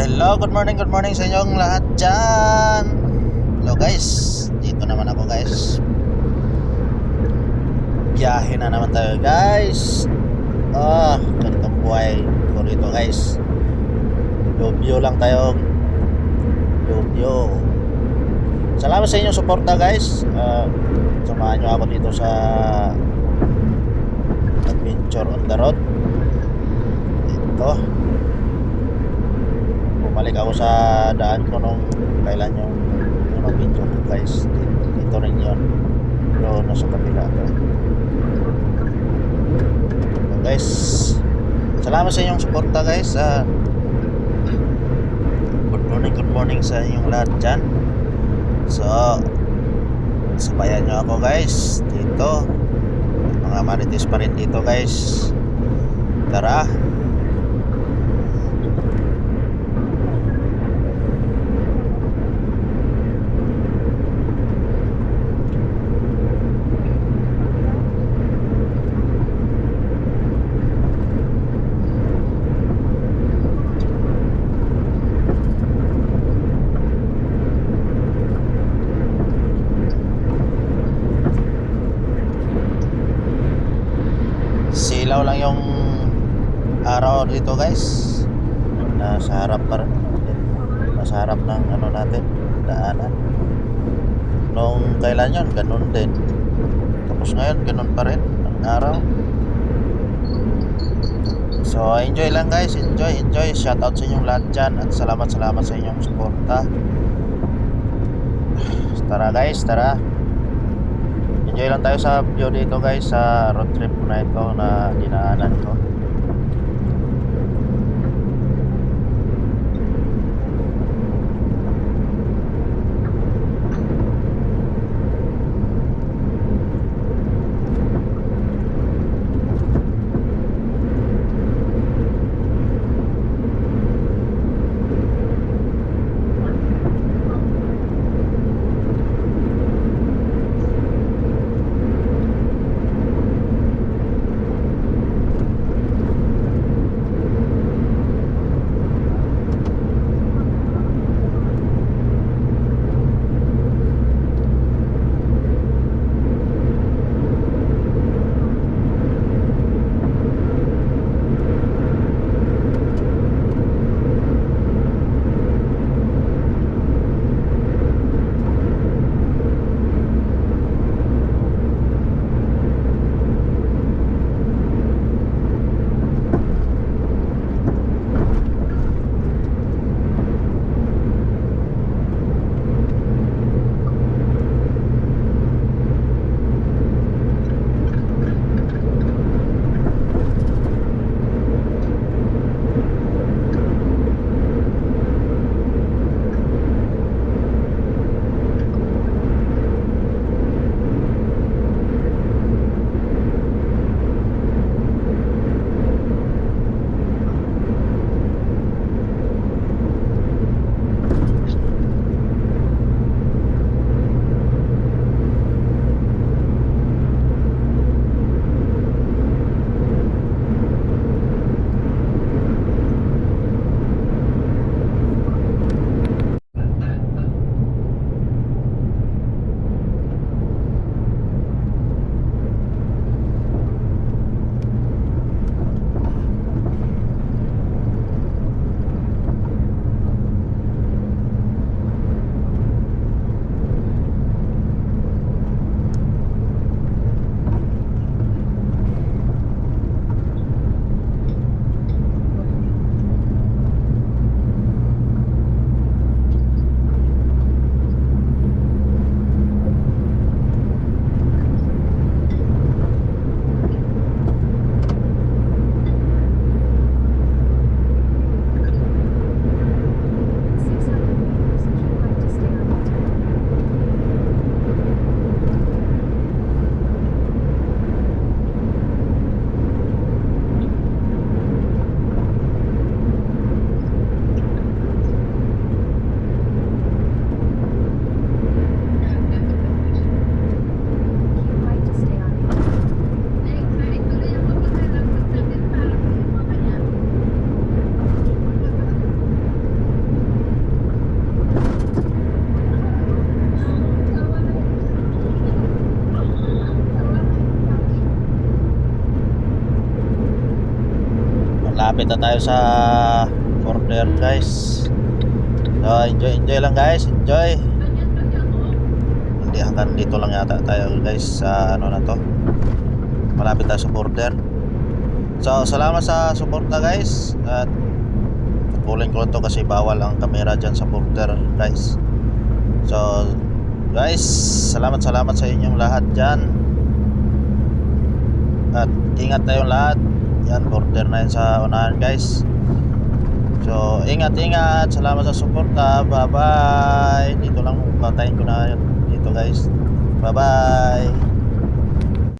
Hello, good morning, good morning sa inyong lahat dyan. Hello guys, dito naman ako guys. Biyahe na naman tayo guys. Ah, ganitong buhay ko rito guys. Lobyo lang tayo. Lobyo Salamat sa inyong suporta guys. Ah, Samahan nyo ako dito sa Adventure on the road. Dito bumalik ako sa daan ko nung kailan yung yung video ko guys. Dito, dito rin yun. Pero nasa kabila to. So guys salamat sa inyong suporta guys. Ah, good morning good morning sa inyong lahat dyan. So sabayan nyo ako guys dito. Mga marites pa rin dito guys. Tara silaw lang yung araw dito guys. Nasa harap pa rin. Nasa harap ng ano natin daanan. Nung kailan yun? Ganun din. Tapos ngayon ganun pa rin ang araw. So enjoy lang guys. Enjoy enjoy. Shout out sa inyong lahat dyan. At salamat salamat sa inyong suporta. Tara guys. Tara. Enjoy lang tayo sa view dito guys. Sa road trip na ito na dinaanan ko Lapit na tayo sa order guys. So, enjoy, enjoy lang guys. Enjoy. Hindi hanggang dito lang yata tayo guys sa ano na to. Malapit tayo sa border. So, salamat sa suporta guys. At pulling ko to kasi bawal ang camera dyan sa border guys. So, guys, salamat salamat sa inyong lahat dyan. At ingat tayong lahat. Yan, border na yun sa unahan guys. So, ingat ingat. Salamat sa suporta. Bye bye. Dito lang patayin ko na yun. Dito guys. Bye bye.